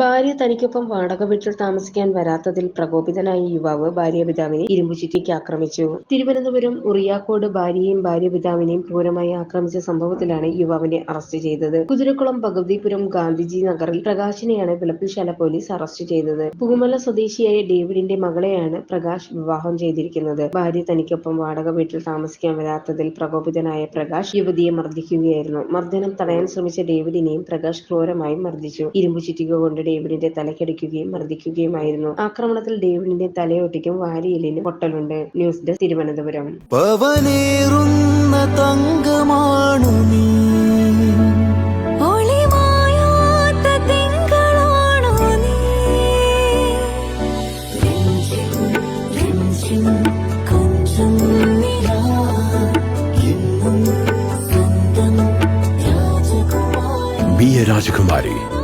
ഭാര്യ തനിക്കൊപ്പം വാടക വീട്ടിൽ താമസിക്കാൻ വരാത്തതിൽ പ്രകോപിതനായ യുവാവ് ഭാര്യ പിതാവിനെ ഇരുമ്പുചുറ്റിക്ക് ആക്രമിച്ചു. തിരുവനന്തപുരം ഉറിയാക്കോട് ഭാര്യയെയും ഭാര്യാപിതാവിനെയും ക്രൂരമായി ആക്രമിച്ച സംഭവത്തിലാണ് യുവാവിനെ അറസ്റ്റ് ചെയ്തത്. കുതിരക്കുളം ഭഗവതിപുരം ഗാന്ധിജി നഗറിൽ പ്രകാശിനെയാണ് വിളപ്പിൽശാല പോലീസ് അറസ്റ്റ് ചെയ്തത്. പൂമല സ്വദേശിയായ ഡേവിഡിന്റെ മകളെയാണ് പ്രകാശ് വിവാഹം ചെയ്തിരിക്കുന്നത്. ഭാര്യ തനിക്കൊപ്പം വാടക വീട്ടിൽ താമസിക്കാൻ വരാത്തതിൽ പ്രകോപിതനായ പ്രകാശ് യുവതിയെ മർദ്ദിക്കുകയായിരുന്നു. മർദ്ദനം തടയാൻ ശ്രമിച്ച ഡേവിഡിനെയും പ്രകാശ് ക്രൂരമായി മർദ്ദിച്ചു. ഇരുമ്പു കൊണ്ട് ഡേവിഡിന്റെ തലക്കടിക്കുകയും മർദ്ദിക്കുകയുമായിരുന്നു. ആക്രമണത്തിൽ ഡേവിഡിന്റെ തലയൊട്ടിക്കും വാരിയിലിന് പൊട്ടലുണ്ട്. News desk Thiruvananthapuram. തങ്കമാണു നീ. രാജകുമാരി Be a Rajakumari.